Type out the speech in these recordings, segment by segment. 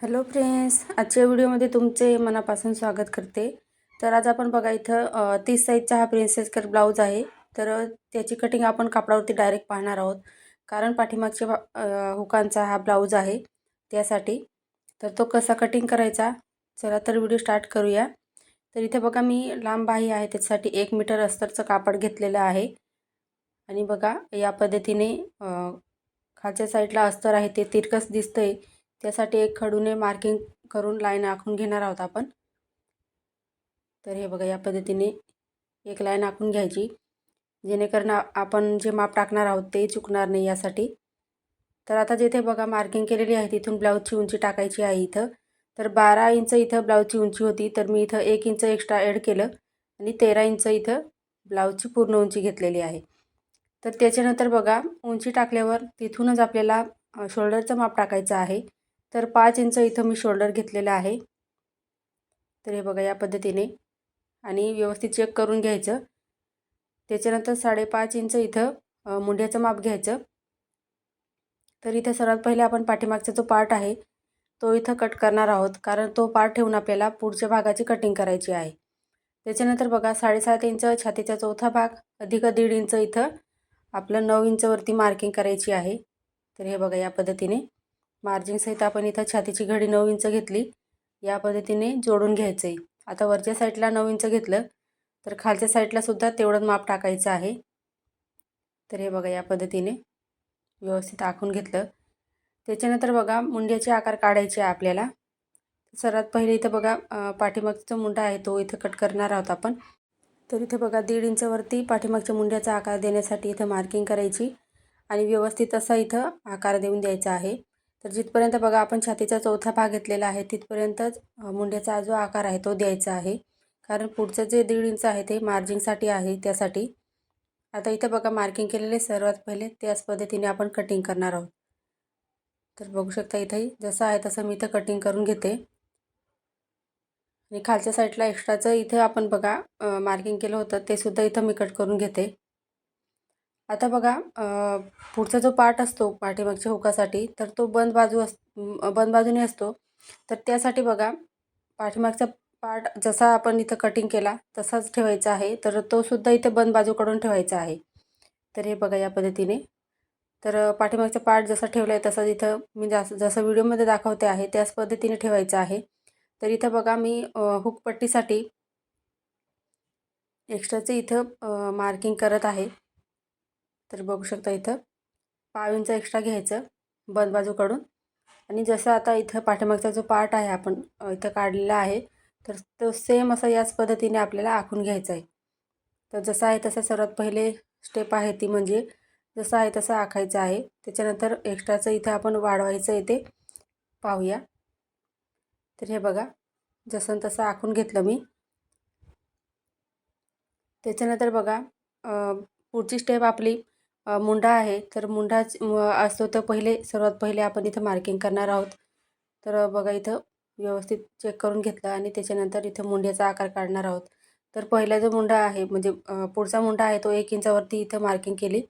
Hello friends आजच्या व्हिडिओमध्ये तुमचे मनापासून स्वागत करते. तर आज आपण बघा इथं तीस साईजचा हा प्रिन्सेस कट ब्लाऊज आहे. तर त्याची कटिंग आपण कापडावरती डायरेक्ट पाहणार आहोत. कारण पाठीमागच्या हुकांचा हा ब्लाऊज आहे त्यासाठी. तर तो कसा कटिंग करायचा? चला तर व्हिडिओ स्टार्ट करूया. तर इथे बघा मी लांब बाही आहे त्याच्यासाठी एक मीटर अस्तरचं कापड घेतलेलं आहे. आणि बघा या पद्धतीने खालच्या साईडला अस्तर आहे ते तिरकस दिसतंय. त्यासाठी एक खडूने मार्किंग करून लाईन आखून घेणार आहोत आपण. तर हे बघा या पद्धतीने एक लाईन आखून घ्यायची. जेणेकरून आपण जे माप टाकणार आहोत ते चुकणार नाही यासाठी. तर आता जिथे बघा मार्किंग केलेली आहे तिथून ब्लाऊजची उंची टाकायची आहे इथं. तर बारा इंच इथं ब्लाऊजची उंची होती तर मी इथं एक इंच एक्स्ट्रा ॲड केलं आणि तेरा इंच इथं ब्लाऊजची पूर्ण उंची घेतलेली आहे. तर त्याच्यानंतर बघा उंची टाकल्यावर तिथूनच आपल्याला शोल्डरचं माप टाकायचं आहे. तर पाच इंच इथं मी शोल्डर घेतलेलं आहे. तर हे बघा या पद्धतीने. आणि व्यवस्थित चेक करून घ्यायचं. त्याच्यानंतर साडेपाच इंच इथं मुंड्याचं माप घ्यायचं. तर इथं सर्वात पहिले आपण पाठीमागचा जो पार्ट आहे तो इथं कट करणार आहोत. कारण तो पार्ट ठेवून आपल्याला पुढच्या भागाची कटिंग करायची आहे. त्याच्यानंतर बघा साडेसात इंच छातीचा चौथा भाग अधिक दीड इंच इथं आपलं नऊ इंचवरती मार्किंग करायची आहे. तर हे बघा या पद्धतीने. मार्जिंगसहित आपण इथं छातीची घडी नऊ इंच घेतली. या पद्धतीने जोडून घ्यायचं आहे आता वरच्या साईडला नऊ इंच घेतलं तर खालच्या साईडला सुद्धा माप टाकायचं आहे. तर हे बघा या पद्धतीने व्यवस्थित आखून घेतलं. त्याच्यानंतर बघा मुंड्याचे आकार काढायचे आहे आपल्याला. सर्वात पहिले इथं बघा पाठीमागचा मुंडा आहे तो इथं कट करणार आहोत आपण. तर इथे बघा दीड इंचवरती पाठीमागच्या मुंड्याचा आकार देण्यासाठी इथं मार्किंग करायची. आणि व्यवस्थित असा इथं आकार देऊन द्यायचा आहे. तर जिथपर्यंत बघा आपण छातीचा चौथा भाग घेतलेला आहे तिथपर्यंतच मुंड्याचा जो आकार आहे तो द्यायचा आहे. कारण पुढचं जे दीड इंच आहे ते मार्जिंगसाठी आहे त्यासाठी. आता इथं बघा मार्किंग केलेले सर्वात पहिले त्याच पद्धतीने आपण कटिंग करणार आहोत. तर बघू शकता इथंही जसं आहे तसं मी इथं कटिंग करून घेते. आणि खालच्या साईडला एक्स्ट्राचं इथं आपण बघा मार्किंग केलं होतं ते सुद्धा इथं मी कट करून घेते. आता बघा पुढचा जो पार्ट असतो पाठीमागच्या हुकासाठी तर तो बंद बाजू अस बंद बाजूने असतो. तर त्यासाठी बघा पाठीमागचा पार्ट जसा आपण इथं कटिंग केला तसाच ठेवायचा आहे. तर तो सुद्धा इथं बंद बाजूकडून ठेवायचा आहे. तर हे बघा या पद्धतीने. तर पाठीमागचा पार्ट जसा ठेवला आहे तसाच इथं मी जास जसं व्हिडिओमध्ये दाखवते आहे त्याच पद्धतीने ठेवायचं आहे. तर इथं बघा मी हुकपट्टीसाठी एक्स्ट्राचं इथं मार्किंग करत आहे. तर बघू शकता इथं. पाव इंच एक्स्ट्रा घ्यायचं बंद बाजूकडून आणि जसं आता इथं पाठीमागचा जो पार्ट आहे आपण इथं काढलेला आहे तर तो सेम असा याच पद्धतीने आपल्याला आखून घ्यायचा आहे. तर जसं आहे तसं सर्वात पहिले स्टेप आहे ती म्हणजे जसं आहे तसं आखायचं आहे. त्याच्यानंतर एक्स्ट्राचं इथं आपण वाढवायचं आहे ते पाहूया. तर हे बघा जसं तसं आखून घेतलं मी. त्याच्यानंतर बघा पुढची स्टेप आपली मुंडा आहे. तर मुंडा असतो तर पहिले सर्वात पहिले आपण इथं मार्किंग करणार आहोत. तर बघा इथं व्यवस्थित चेक करून घेतलं आणि त्याच्यानंतर इथं मुंड्याचा आकार काढणार आहोत. तर पहिला जो मुंडा आहे म्हणजे पुढचा मुंडा आहे तो एक इंचावरती इथं मार्किंग केली.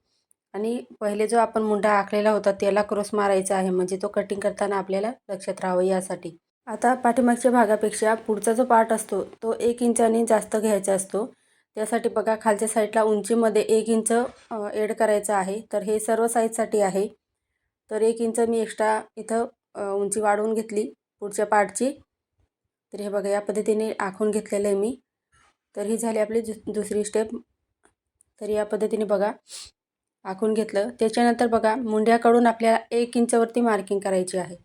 आणि पहिले जो आपण मुंडा आखलेला होता त्याला क्रॉस मारायचा आहे. म्हणजे तो कटिंग करताना आपल्याला लक्षात राहावं यासाठी. आता पाठीमागच्या भागापेक्षा पुढचा जो पार्ट असतो तो एक इंचाने जास्त घ्यायचा असतो. त्यासाठी बघा खालच्या साईडला उंचीमध्ये एक इंच एड करायचं आहे. तर हे सर्व साईजसाठी आहे. तर एक इंच मी एक्स्ट्रा इथं उंची वाढवून घेतली पुढच्या पार्टची तर हे बघा या पद्धतीने आखून घेतलेलं आहे मी. तर ही झाली आपली दु दुसरी स्टेप तर या पद्धतीने बघा आखून घेतलं. त्याच्यानंतर बघा मुंड्याकडून आपल्याला एक इंचवरती मार्किंग करायची आहे.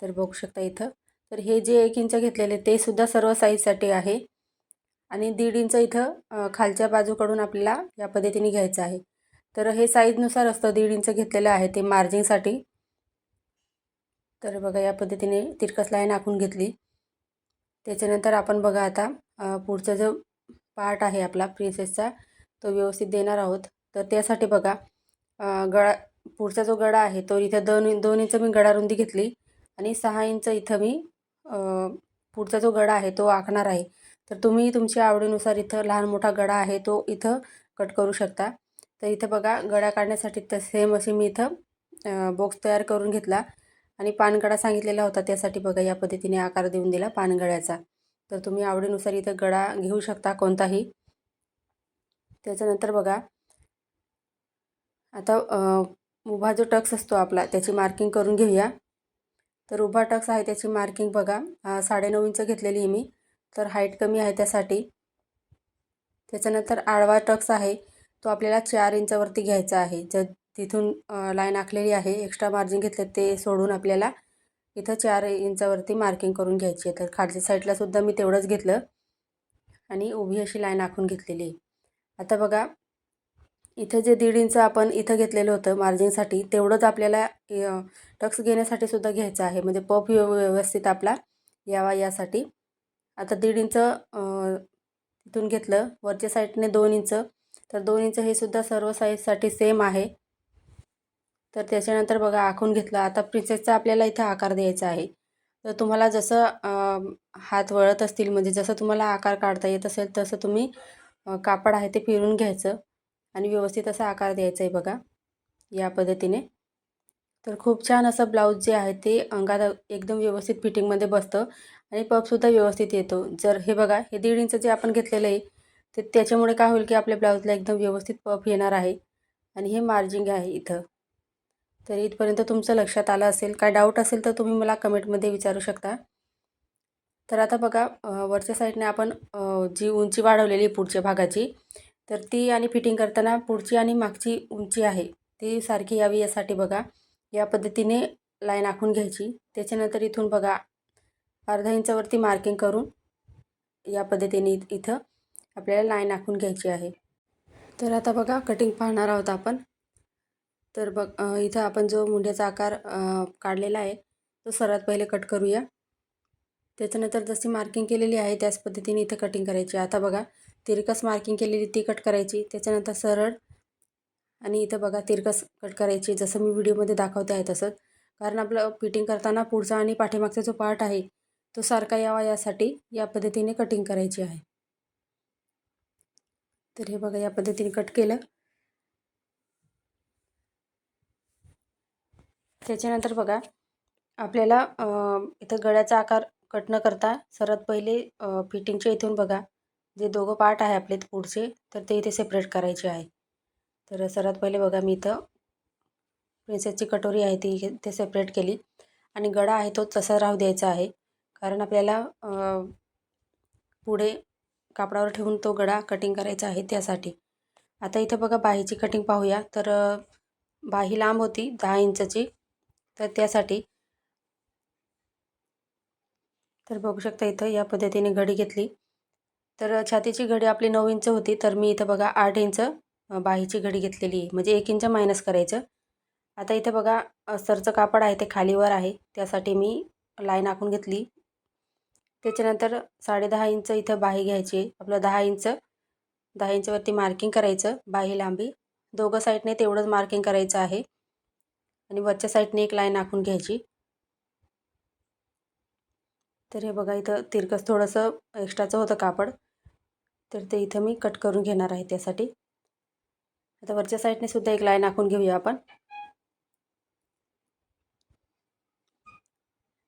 तर बघू शकता इथं. तर हे जे एक इंच घेतलेले ते सुद्धा सर्व साईजसाठी आहे. आणि दीड इंच इथं खालच्या बाजूकडून आपल्याला या पद्धतीने घ्यायचं आहे. तर हे साईजनुसार असतं दीड इंच घेतलेलं आहे ते मार्जिंगसाठी तर बघा या पद्धतीने तिरकस लाईन आखून घेतली. त्याच्यानंतर आपण बघा आता पुढचा जो पार्ट आहे आपला प्रिन्सेसचा तो व्यवस्थित देणार आहोत. तर त्यासाठी बघा गळा पुढचा जो गळा आहे तो इथं दोन दोन इंच मी गळा रुंदी घेतली. आणि सहा इंच इथं मी पुढचा जो गळा आहे तो आखणार आहे. तर तुम्ही तुमच्या आवडीनुसार इथं लहान मोठा गडा आहे तो इथं कट करू शकता. तर इथं बघा गळा काढण्यासाठी तर सेम असे मी इथं बॉक्स तयार करून घेतला. आणि पानगडा सांगितलेला होता त्यासाठी बघा या पद्धतीने आकार देऊन दिला पानगड्याचा. तर तुम्ही आवडीनुसार इथं गळा घेऊ शकता कोणताही. त्याच्यानंतर बघा आता उभा जो टक्स असतो आपला त्याची मार्किंग करून घेऊया. तर उभा टक्स आहे त्याची मार्किंग बघा साडेनऊ इंच घेतलेली आहे मी. तर हाईट कमी आहे त्यासाठी. त्याच्यानंतर आडवा टक्स आहे. तो आपल्याला चार इंचावरती घ्यायचा आहे. जर तिथून लाईन आखलेली आहे एक्स्ट्रा मार्जिन घेतले ते सोडून आपल्याला इथं चार इंचावरती मार्किंग करून घ्यायची आहे. तर खालच्या साईडलासुद्धा मी तेवढंच घेतलं आणि उभी अशी लाईन आखून घेतलेली आहे. आता बघा इथं जे दीड इंच आपण इथं घेतलेलं होतं मार्जिनसाठी तेवढंच आपल्याला टक्स घेण्यासाठी सुद्धा घ्यायचं आहे. म्हणजे पप व्यवस्थित आपला यावा यासाठी. आता दीड इंच तिथून घेतलं. वरच्या साईडने दोन इंच. तर दोन इंच हे सुद्धा सर्व साईजसाठी सेम आहे. तर त्याच्यानंतर बघा आखून घेतलं. आता प्रिन्सेसचा आपल्याला इथं आकार द्यायचा आहे. तर तुम्हाला जसं हात वळत असतील म्हणजे जसं तुम्हाला आकार काढता येत असेल तसं तुम्ही कापड आहे ते फिरून घ्यायचं. आणि व्यवस्थित असा आकार द्यायचा आहे बघा या पद्धतीने. तर खूप छान असं ब्लाऊज जे आहे ते अंगात एकदम व्यवस्थित फिटिंगमध्ये बसतं आणि पपसुद्धा व्यवस्थित येतो. जर हे बघा हे दीड इंच जे आपण घेतलेलं आहे ते त्याच्यामुळे काय होईल की आपल्या ब्लाऊजला एकदम व्यवस्थित पफ येणार आहे आणि हे मार्जिंग आहे इथं. तर इथपर्यंत तुमचं लक्षात आलं असेल काय डाऊट असेल तर तुम्ही मला कमेंटमध्ये विचारू शकता. तर आता बघा वरच्या साईडने आपण जी उंची वाढवलेली पुढच्या भागाची तर ती आणि फिटिंग करताना पुढची आणि मागची उंची आहे ती सारखी यावी यासाठी बघा. या पद्धतीने लाईन आखून घ्यायची. त्याच्यानंतर इथून बघा अर्धा इंचावरती मार्किंग करून या पद्धतीने इथं आपल्याला लाईन आखून घ्यायची आहे. तर आता बघा कटिंग पाहणार आहोत आपण. तर बघ इथं आपण जो मुंड्याचा आकार काढलेला आहे तो सर्वात पहिले कट करूया. त्याच्यानंतर जशी मार्किंग केलेली आहे त्याच पद्धतीने इथं कटिंग करायची. आता बघा तिरकस मार्किंग केलेली ती कट करायची. त्याच्यानंतर सरळ आणि इथं बघा तिरकस कट करायची. जसं मी व्हिडिओमध्ये दाखवते आहे तसंच. कारण आपलं फिटिंग करताना पुढचा आणि पाठीमागचा जो पार्ट आहे तो सारखा यावा यासाठी या पद्धतीने कटिंग करायची आहे. तर हे बघा या पद्धतीने कट केलं. त्याच्यानंतर बघा आपल्याला इथं गळ्याचा आकार कट न करता सर्वात पहिले फिटिंगच्या इथून बघा जे दोघं पार्ट आहे आपले पुढचे तर ते इथे सेपरेट करायचे आहे. तर सर्वात पहिले बघा मी इथं प्रिन्सेसची कटोरी आहे ती ते सेपरेट केली. आणि गडा आहे तो तसा राहू द्यायचा आहे. कारण आपल्याला पुढे कापडावर ठेवून तो गडा कटिंग करायचा आहे त्यासाठी. आता इथं बघा बाहीची कटिंग पाहूया. तर बाही लांब होती दहा इंचची. तर त्यासाठी तर बघू शकता इथं या पद्धतीने घडी घेतली. तर छातीची घडी आपली नऊ इंच होती. तर मी इथं बघा आठ इंच बाहीची घडी घेतलेली आहे म्हणजे एक इंच मायनस करायचं. आता इथं बघा अस्तरचं कापड आहे ते खालीवर आहे. त्यासाठी मी लाईन आखून घेतली. त्याच्यानंतर साडेदहा इंच इथं बाही घ्यायची. आपलं दहा इंच दहा इंचवरती मार्किंग करायचं बाही लांबी. दोघं साईडने तेवढंच मार्किंग करायचं आहे. आणि वरच्या साईडने एक लाईन आखून घ्यायची. तर हे बघा इथं तिरकस थोडंसं एक्स्ट्राचं होतं कापड. तर ते इथं मी कट करून घेणार आहे त्यासाठी. आता वरच्या साईडने सुद्धा एक लाईन आखून घेऊया आपण.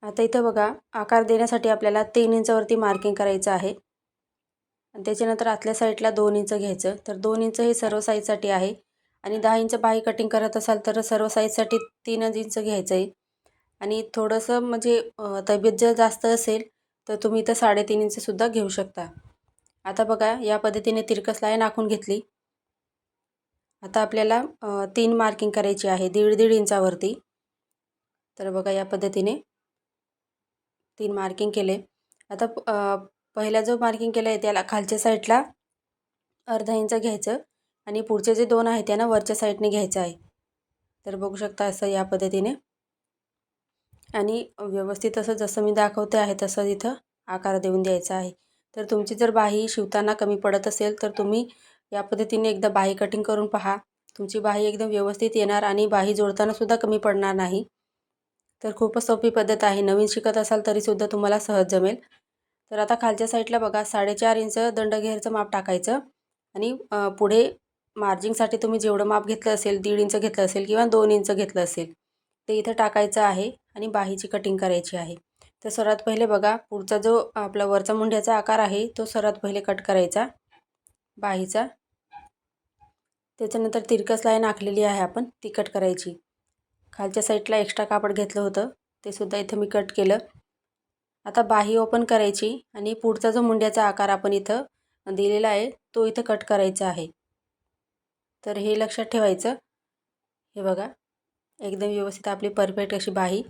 आता इथं बघा आकार देण्यासाठी आपल्याला तीन इंचावरती मार्किंग करायचं आहे. आणि त्याच्यानंतर आतल्या साईडला दोन इंच घ्यायचं. तर दोन इंच हे सर्व साईजसाठी आहे. आणि दहा इंच बाही कटिंग करत असाल तर सर्व साईजसाठी तीनच इंच घ्यायचं आहे आणि थोडंसं म्हणजे तब्येत जर जास्त असेल तर तुम्ही इथं साडेतीन इंचसुद्धा घेऊ शकता. आता बघा या पद्धतीने तिरकस लाईन आखून घेतली. आता आपल्याला तीन मार्किंग करायची आहे दीड दीड इंचावरती. तर बघा या पद्धतीने तीन मार्किंग केले. आता पहिला जो मार्किंग केलं आहे त्याला खालच्या साईडला अर्धा इंच घ्यायचं आणि पुढचे जे दोन आहेत त्यांना वरच्या साईडने घ्यायचं आहे. तर बघू शकता असं या पद्धतीने. आणि व्यवस्थित असं जसं मी दाखवते आहे तसं इथं आकार देऊन द्यायचा आहे. तर तुमची जर बाही शिवताना कमी पडत असेल तर तुम्ही या पद्धतीने एकदा बाही कटिंग करून पहा. तुमची बाही एकदम व्यवस्थित येणार आणि बाही जोडतानासुद्धा कमी पडणार नाही. तर खूपच सोपी पद्धत आहे. नवीन शिकत असाल तरीसुद्धा तुम्हाला सहज जमेल. तर आता खालच्या साईडला बघा. साडेचार इंच दंडघेरचं माप टाकायचं आणि पुढे मार्जिंगसाठी तुम्ही जेवढं माप घेतलं असेल दीड इंच घेतलं असेल किंवा दोन इंच घेतलं असेल ते इथं टाकायचं आहे आणि बाहीची कटिंग करायची आहे. तर सर्वात पहिले बघा. पुढचा जो आपला वरचा मुंड्याचा आकार आहे तो सर्वात पहिले कट करायचा. बाहीचा. त्याच्यानंतर तिरकस लाईन आखलेली आहे आपण ती कट करायची. खालच्या साईडला एक्स्ट्रा कापड घेतलं होतं ते सुद्धा इथं मी कट केलं. आता बाही ओपन करायची आणि पुढचा जो मुंड्याचा आकार आपण इथं दिलेला आहे तो इथं कट करायचा आहे. तर हे लक्षात ठेवायचं. हे बघा एकदम व्यवस्थित आपली परफेक्ट अशी बाही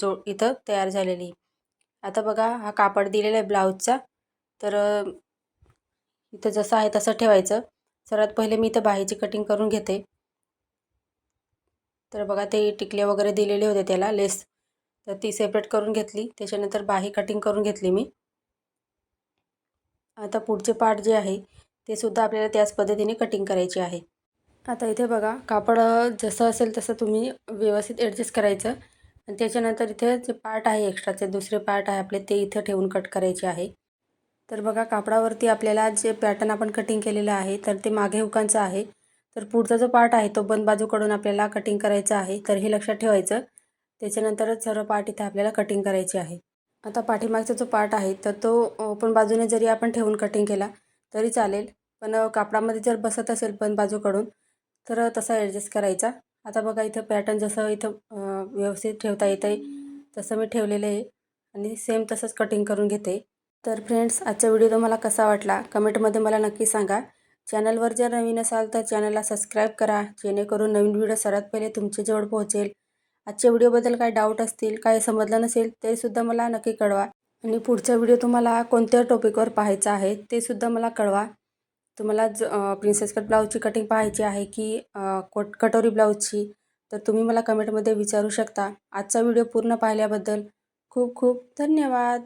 जो इथं तयार झालेली. आता बघा हा कापड दिलेला आहे ब्लाऊजचा. तर इथं जसं आहे तसं ठेवायचं. सर्वात पहिले मी इथं बाहीची कटिंग करून घेते. तर बघा ते टिकले वगैरे दिलेले होते त्याला लेस तर ती सेपरेट करून घेतली. त्याच्यानंतर बाही कटिंग करून घेतली मी. आता पुढचे पार्ट जे आहे ते सुद्धा आपल्याला त्याच पद्धतीने कटिंग करायची आहे. आता इथे बघा कापड जसं असेल तसं तुम्ही व्यवस्थित ॲडजस्ट करायचं. आणि त्याच्यानंतर इथे जे पार्ट आहे एक्स्ट्राचे दुसरे पार्ट आहे आपले ते इथं ठेवून कट करायचे आहे. तर बघा कापडावरती आपल्याला जे पॅटर्न आपण कटिंग केलेलं आहे तर ते मागे हुकांचं आहे. तर पुढचा जो पार्ट आहे तो बंद बाजूकडून आपल्याला कटिंग करायचा आहे. तर हे लक्षात ठेवायचं. त्याच्यानंतरच सर्व पार्ट इथे आपल्याला कटिंग करायची आहे. आता पाठीमागचा जो पार्ट आहे तर तो ओपन बाजूने जरी आपण ठेवून कटिंग केला तरी चालेल. पण कापडामध्ये जर बसत असेल बंद बाजूकडून तर तसा ॲडजस्ट करायचा. आता बघा इथं पॅटर्न जसं इथं व्यवस्थित ठेवता येतं आहे तसं मी ठेवलेलं आहे. आणि सेम तसंच कटिंग करून घेते. तर फ्रेंड्स आजचा व्हिडिओ तुम्हाला कसा वाटला? कमेंटमध्ये मला नक्की सांगा. चॅनलवर जर नवीन असाल तर चॅनलला सबस्क्राईब करा जेणेकरून नवीन व्हिडिओ सर्वात पहिले तुमच्याजवळ पोहोचेल. आजच्या व्हिडिओबद्दल काय डाऊट असतील काय समजलं नसेल तेसुद्धा मला नक्की कळवा. आणि पुढचा व्हिडिओ तुम्हाला कोणत्या टॉपिकवर पाहायचा आहे ते सुद्धा मला कळवा. तुम्हाला ज प्रिन्सेस कट ब्लाऊजची कटिंग पाहायची आहे की कोट कटोरी ब्लाऊजची तर तुम्ही मला कमेंटमध्ये विचारू शकता. आजचा व्हिडिओ पूर्ण पाहिल्याबद्दल खूप खूप धन्यवाद.